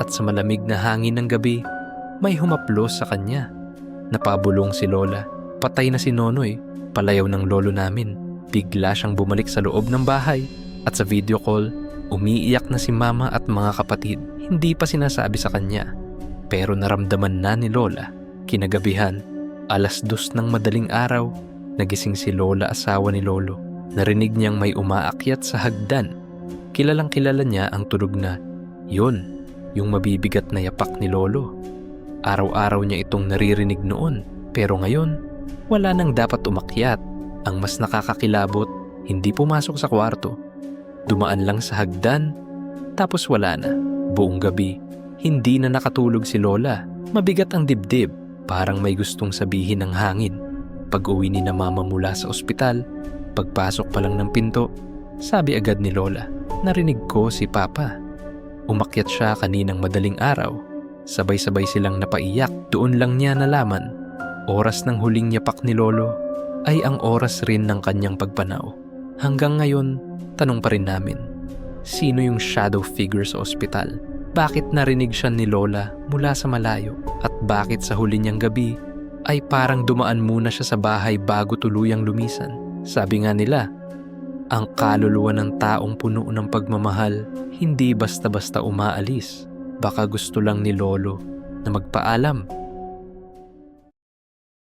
at sa malamig na hangin ng gabi, may humaplos sa kanya. Napabulong si Lola. Patay na si Nonoy, palayaw ng lolo namin. Bigla siyang bumalik sa loob ng bahay at sa video call, umiiyak na si mama at mga kapatid. Hindi pa sinasabi sa kanya. Pero naramdaman na ni Lola. Kinagabihan, alas dos ng madaling araw, nagising si Lola asawa ni Lolo. Narinig niyang may umaakyat sa hagdan. Kilalang kilala niya ang tunog na, yun, yung mabibigat na yapak ni Lolo. Araw-araw niya itong naririnig noon, pero ngayon, wala nang dapat umakyat. Ang mas nakakakilabot, hindi pumasok sa kwarto. Dumaan lang sa hagdan, tapos wala na. Buong gabi, hindi na nakatulog si Lola. Mabigat ang dibdib, parang may gustong sabihin ng hangin. Pag uwi ni na mama mula sa ospital, pagpasok pa lang ng pinto, sabi agad ni Lola, narinig ko si Papa. Umakyat siya kaninang madaling araw. Sabay-sabay silang napaiyak. Doon lang niya nalaman. Oras ng huling yapak ni Lolo ay ang oras rin ng kanyang pagpanaw. Hanggang ngayon, tanong pa rin namin, sino yung shadow figure sa ospital? Bakit narinig siya ni Lola mula sa malayo? At bakit sa huli niyang gabi ay parang dumaan muna siya sa bahay bago tuluyang lumisan? Sabi nga nila, ang kaluluwa ng taong puno ng pagmamahal hindi basta-basta umaalis. Baka gusto lang ni Lolo na magpaalam